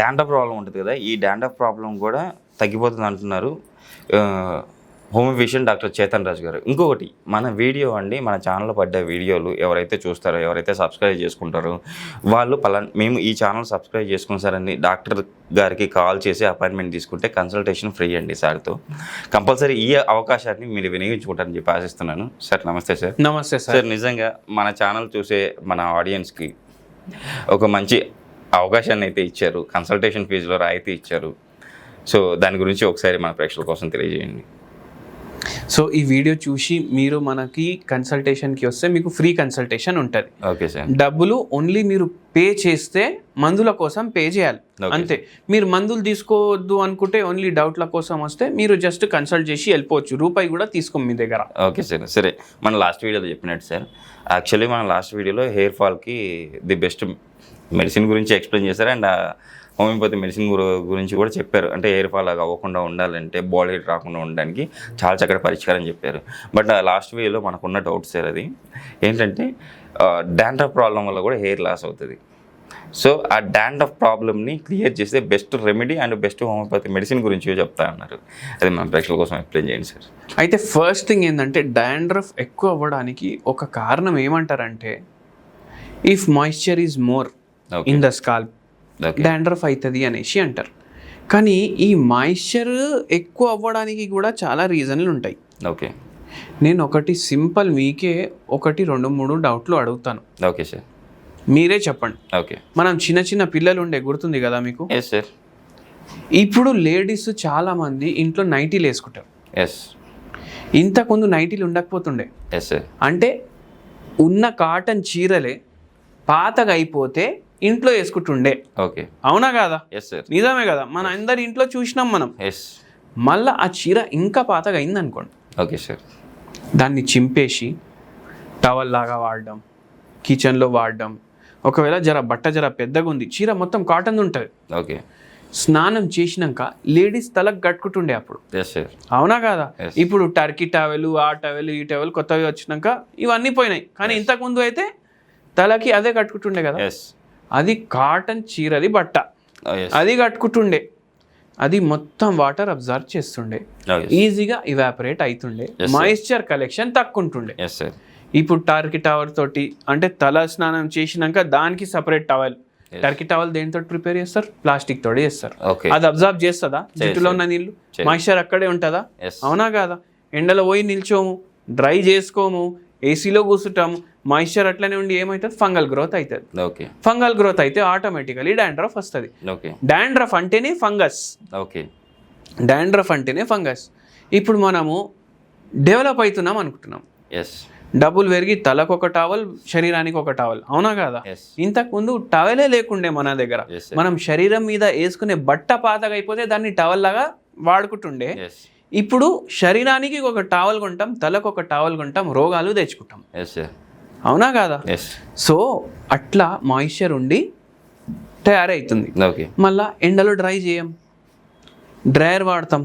Dandruff problem ఉంటుంది కదా ఈ డాండ్రఫ్ ప్రాబ్లం కూడా తగ్గిపోతుంది అంటున్నారు హోమియోఫిషియన్ డాక్టర్ చేతన్ రాజు గారు. ఇంకొకటి మన వీడియో అండి మన ఛానల్లో పడ్డ వీడియోలు ఎవరైతే చూస్తారో ఎవరైతే సబ్స్క్రైబ్ చేసుకుంటారో వాళ్ళు పలా మేము ఈ ఛానల్ సబ్స్క్రైబ్ చేసుకుని సార్ అని డాక్టర్ గారికి కాల్ చేసి అపాయింట్మెంట్ తీసుకుంటే కన్సల్టేషన్ ఫ్రీ అండి సార్తో. కంపల్సరీ ఈ అవకాశాన్ని మీరు వినియోగించుకుంటారని చెప్పి ఆశిస్తున్నాను. సార్ నమస్తే సార్. నమస్తే సార్. నిజంగా మన ఛానల్ చూసే మన ఆడియన్స్కి ఒక మంచి అవకాశాన్ని అయితే ఇచ్చారు. కన్సల్టేషన్ ఫీజులో రాయితీ ఇచ్చారు. సో దాని గురించి ఒకసారి మన ప్రేక్షకుల కోసం తెలియజేయండి. సో ఈ వీడియో చూసి మీరు మనకి కన్సల్టేషన్కి వస్తే మీకు ఫ్రీ కన్సల్టేషన్ ఉంటుంది. Okay sir. డబ్బులు ఓన్లీ మీరు పే చేస్తే మందుల కోసం పే చేయాలి. అంతే. మీరు మందులు తీసుకోవద్దు అనుకుంటే ఓన్లీ డౌట్ల కోసం వస్తే మీరు జస్ట్ కన్సల్ట్ చేసి వెళ్ళిపోవచ్చు. రూపాయి కూడా తీసుకోం మీ దగ్గర. Okay sir. సరే మన లాస్ట్ వీడియోలో చెప్పినట్టు సార్. యాక్చువల్లీ మన లాస్ట్ వీడియోలో హెయిర్ ఫాల్కి ది బెస్ట్ మెడిసిన్ గురించి ఎక్స్ప్లెయిన్ చేశారు. అండ్ హోమియోపతి మెడిసిన్ గురించి కూడా చెప్పారు. అంటే హెయిర్ ఫాల్ అవ్వకుండా ఉండాలంటే బాడీ రాకుండా ఉండడానికి చాలా చక్కటి పరిష్కారం చెప్పారు. బట్ లాస్ట్ వేలో మనకున్న డౌట్ సార్ అది. ఏంటంటే డాండ్రఫ్ ప్రాబ్లం వల్ల కూడా హెయిర్ లాస్ అవుతుంది. సో ఆ డాండ్రఫ్ ప్రాబ్లమ్ని క్లియర్ చేస్తే best remedy and best homeopathy medicine గురించి చెప్తా అన్నారు. అది మన ప్రేక్షకుల కోసం ఎక్స్ప్లెయిన్ చేయండి సార్. అయితే ఫస్ట్ థింగ్ ఏంటంటే డాండ్రఫ్ ఎక్కువ అవ్వడానికి ఒక కారణం ఏమంటారంటే if moisture is more in the scalp okay dandruff అవుతుంది అనేసి అంటారు. కానీ ఈ మాయిశ్చర్ ఎక్కువ అవ్వడానికి కూడా చాలా రీజన్లు ఉంటాయి. ఓకే నేను ఒకటి సింపుల్ మీకే ఒకటి రెండు మూడు డౌట్లు అడుగుతాను. ఓకే సార్ మీరే చెప్పండి. ఓకే మనం చిన్న చిన్న పిల్లలు ఉండే గుర్తుంది కదా మీకు? ఎస్ సార్ ఇప్పుడు లేడీస్ చాలా మంది ఇంట్లో నైటీలు వేసుకుంటారు. ఎస్ ఇంతకుముందు నైటీలు ఉండకపోతుండే. ఎస్ సార్ అంటే ఉన్న కాటన్ చీరలే పాతగా అయిపోతే ఇంట్లో వేసుకుంటుండే. ఓకే. అవునా కాదా? ఎస్ సార్ నిజమే కదా. మన అందరి ఇంట్లో చూసినాం మనం. ఎస్ మళ్ళీ ఆ చీర ఇంకా పాతగా అయింది అనుకోండి ఓకే సార్ దాన్ని చింపేసి టవల్ లాగా వాడడం కిచెన్లో వాడడం. ఒకవేళ జర బట్ట జర పెద్దగా ఉంది చీర మొత్తం కాటన్ ఉంటుంది. ఓకే. స్నానం చేసినాక లేడీస్ తలకు కట్టుకుంటుండే అప్పుడు. అవునా కాదా. ఇప్పుడు టర్కీ టవెల్ ఆ టవెల్ ఈ టవెల్ కొత్తవి వచ్చినాక ఇవన్నీ పోయినాయి. కానీ ఇంతకుముందు అయితే తలకి అదే కట్టుకుంటుండే కదా. అది కాటన్ చీరది బట్ట. ఎస్ అది కట్టుకుంటుండే. అది మొత్తం వాటర్ అబ్జర్వ్ చేస్తుండే. ఈజీగా ఇవాపరేట్ అవుతుండే. మాయిశ్చర్ కలెక్షన్ తక్కువ ఉంటుండే ఇప్పుడు టర్కీ టవర్ తోటి అంటే తల స్నానం చేసినాక దానికి సపరేట్ టవల్. టర్కీ టవల్ దేనితో ప్రిపేర్ చేస్తారు? ప్లాస్టిక్ తోటి చేస్తారు. అది అబ్జర్వ్ చేస్తుందా? జుట్టులో ఉన్న నీళ్ళు చేస్తుంది. మాయిశ్చర్ అక్కడే ఉంటుందా? అవునా కాదా? ఎండలో పోయి నిల్చోము డ్రై చేసుకోము ఏసీలో కూర్చుంటాము మాయిశ్చర్ అట్లనే ఉండి ఏమవుతుంది ఫంగల్ గ్రోత్ అవుతుంది ఓకే. ఫంగల్ గ్రోత్ అయితే ఆటోమేటికలీ డాండ్రఫ్ వస్తుంది. ఓకే. డాండ్రఫ్ అంటేనే ఫంగస్ ఓకే. డాండ్రఫ్ అంటేనే ఫంగస్ ఇప్పుడు మనము డెవలప్ అవుతున్నాం అనుకుంటున్నాం. ఎస్ డబ్బులు పెరిగి తలకు ఒక టవల్ శరీరానికి ఒక టవల్ అవునా కాదా? ఇంతకు ముందు టవలే లేకుండే మన దగ్గర. మనం శరీరం మీద వేసుకునే బట్ట పాతగా అయిపోతే దాన్ని టవల్ లాగా వాడుకుంటుండే. ఇప్పుడు శరీరానికి ఒక టవల్ కొంటాం తలకు ఒక టవల్ కొంటాం రోగాలు తెచ్చుకుంటాం. అవునా కాదా? సో అట్లా మాయిశ్చర్ ఉండి తయారవుతుంది ఓకే మళ్ళా ఎండలో డ్రై చేయం. డ్రైయర్ వాడతాం.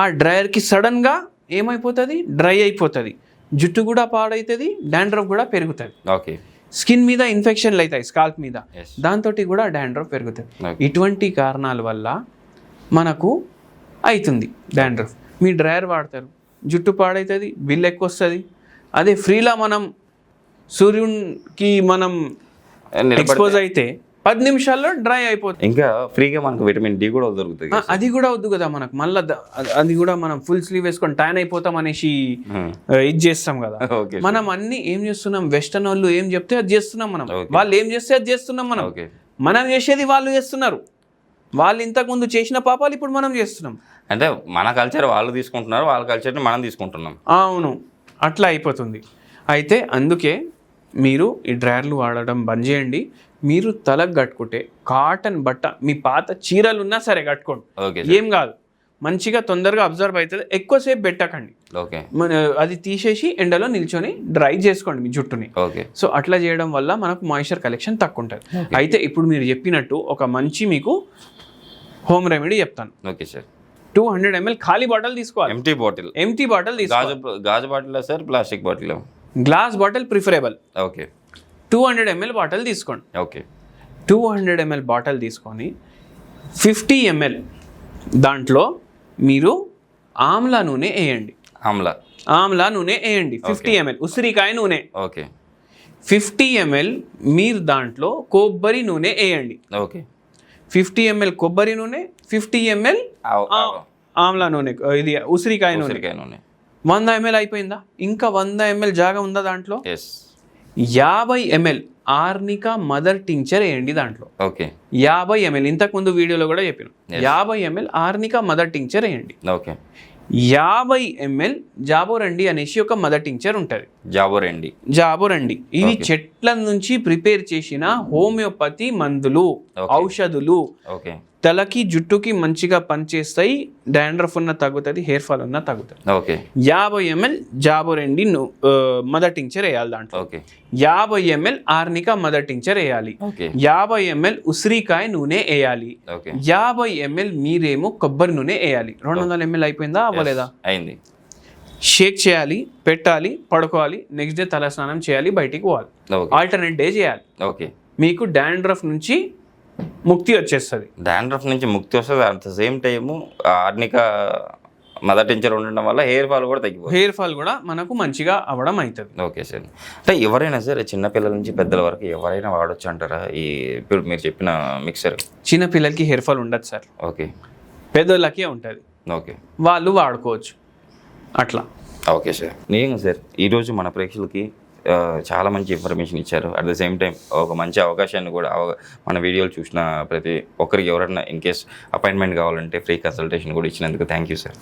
ఆ డ్రైయర్కి సడన్గా ఏమైపోతుంది? డ్రై అయిపోతుంది. జుట్టు కూడా పాడవుతుంది డాండ్రఫ్ కూడా పెరుగుతుంది. ఓకే స్కిన్ మీద ఇన్ఫెక్షన్లు అవుతాయి స్కాల్ప్ మీద. దాంతో కూడా డాండ్రఫ్ పెరుగుతుంది. ఇటువంటి కారణాల వల్ల మనకు అవుతుంది డాండ్రఫ్. మీ డ్రైయర్ వాడతారు. జుట్టు పాడవుతుంది బిల్ ఎక్కువ వస్తుంది అదే ఫ్రీలా మనం సూర్యునికి మనం ఎక్స్పోజ్ అయితే పది నిమిషాల్లో డ్రై అయిపోతుంది. ఇంకా ఫ్రీగా మనకు విటమిన్ డి కూడా దొరుకుతుంది అది కూడా వద్దు కదా మనకు. మళ్ళీ అది కూడా మనం ఫుల్ స్లీవ్ వేసుకొని ట్యాన్ అయిపోతాం అనేసి Hmm. ఇది చేస్తాం కదా. మనం అన్ని ఏం చేస్తున్నాం? వెస్టర్న్ వాళ్ళు ఏం చెప్తే అది చేస్తున్నాం మనం. వాళ్ళు ఏం చేస్తే అది చేస్తున్నాం మనం. మనం చేసేది వాళ్ళు చేస్తున్నారు. వాళ్ళు ఇంతకు ముందు చేసిన పాపాలు ఇప్పుడు మనం చేస్తున్నాం. అంటే మన కల్చర్ వాళ్ళు తీసుకుంటున్నారు వాళ్ళ కల్చర్ని మనం తీసుకుంటున్నాం. అవును. అట్లా అయిపోతుంది. అయితే అందుకే మీరు ఈ డ్రైయర్లు వాడడం బంద్ చేయండి. మీరు తలకు కట్టుకుంటే కాటన్ బట్ట మీ పాత చీరలు ఉన్నా సరే కట్టుకోండి. ఓకే ఏం కాదు. మంచిగా తొందరగా అబ్జర్వ్ అవుతుంది. ఎక్కువసేపు పెట్టకండి. ఓకే. మన అది తీసేసి ఎండలో నిల్చొని డ్రై చేసుకోండి మీ జుట్టుని. ఓకే. సో అట్లా చేయడం వల్ల మనకు మాయిశ్చర్ కలెక్షన్ తక్కువ ఉంటుంది అయితే ఇప్పుడు మీరు చెప్పినట్టు ఒక మంచి మీకు హోమ్ రెమెడీ చెప్తాను. Okay sir. Two hundred ML ఖాళీ బాటిల్ తీసుకోవాలి. ఎంటీ బాటిల్ ఎంటీ బాటిల్ తీసుకోవాలి. గాజు గాజు bottle sir plastic bottle? Glass bottle preferable okay. Two hundred ML bottle తీసుకోండి. Okay. Two hundred ML bottle తీసుకొని ఫిఫ్టీ ఎంఎల్ దాంట్లో మీరు ఆమ్లా నూనె వేయండి. ఆమ్లా. ఆమ్లా నూనె వేయండి. ఫిఫ్టీ ఎంఎల్ ఉసిరికాయ నూనె. ఓకే. ఫిఫ్టీ ఎంఎల్ మీరు దాంట్లో కొబ్బరి నూనె వేయండి. ఓకే. ఫిఫ్టీ ఎంఎల్ కొబ్బరి నూనె ఫిఫ్టీ ఎంఎల్ ఆమ్లా నూనె ఇది ఉసిరికాయ నూనె. నూనె. వంద ఎంఎల్ అయిపోయిందా? ఇంకా వంద ఎంఎల్ జాగా ఉందా దాంట్లో? ఎస్ యాభై ఎంఎల్ ఆర్నికా మదర్ టించర్ వేయండి దాంట్లో. ఓకే యాభై ఎంఎల్ ఇంతకుముందు వీడియోలో కూడా చెప్పాను. యాభై ఎంఎల్ ఆర్నికా మదర్ టించర్ వేయండి. ఓకే యాభై ఎంఎల్ జాబోరండి అనేసి ఒక మదర్ టించర్ ఉంటుంది. జాబోరెండి. జాబోరండి. ఇవి చెట్ల నుంచి ప్రిపేర్ చేసిన హోమియోపతి మందులు. ఔషధులు ఓకే. తలకి జుట్టుకి మంచిగా పనిచేస్తాయి. డాండ్రఫ్ ఉన్న తగ్గుతుంది హెయిర్ ఫాల్ ఉన్న తగ్గుతుంది. ఓకే. యాభై ఎంఎల్ జాబోరెండి మదర్ టించర్ వేయాలి దాంట్లో. ఓకే. యాభై ఎంఎల్ ఆర్నికా మదర్ టించర్ వేయాలి. యాభై ఎంఎల్ ఉసిరికాయ నూనె వేయాలి. ఓకే. యాభై ఎంఎల్ మీరేమో కొబ్బరి నూనె వేయాలి. రెండు వందల ఎంఎల్ అయిపోయిందా? అవ్వలేదా? అయింది. షేక్ చేయాలి పెట్టాలి పడుకోవాలి నెక్స్ట్ డే తల స్నానం చేయాలి బయటికి పోవాలి. ఆల్టర్నేట్ డే చేయాలి. ఓకే. మీకు డాండ్రఫ్ నుంచి ముక్తి వచ్చేస్తుంది. డాండ్రఫ్ నుంచి ముక్తి వస్తుంది at the same time arnica mother tincture ఉండడం వల్ల హెయిర్ ఫాల్ కూడా తగ్గిపోతుంది. హెయిర్ ఫాల్ కూడా మనకు మంచిగా అవ్వడం అవుతుంది ఓకే సార్. అంటే ఎవరైనా సరే చిన్నపిల్లల నుంచి పెద్దల వరకు ఎవరైనా వాడొచ్చు అంటారా? ఈ ఇప్పుడు మీరు చెప్పిన మిక్సర్. చిన్న పిల్లలకి హెయిర్ ఫాల్ ఉండదు సార్. ఓకే. పెద్దోళ్ళకే ఉంటుంది. ఓకే. వాళ్ళు వాడుకోవచ్చు. అట్లా. Okay sir. నిజంగా సార్ ఈరోజు మన ప్రేక్షకులకి చాలా మంచి ఇన్ఫర్మేషన్ ఇచ్చారు. అట్ ద సేమ్ టైం ఒక మంచి అవకాశాన్ని కూడా మన వీడియోలు చూసిన ప్రతి ఒక్కరికి ఎవరైనా ఇన్ కేస్ అపాయింట్మెంట్ కావాలంటే ఫ్రీ కన్సల్టేషన్ కూడా ఇచ్చినందుకు థ్యాంక్ యూ సార్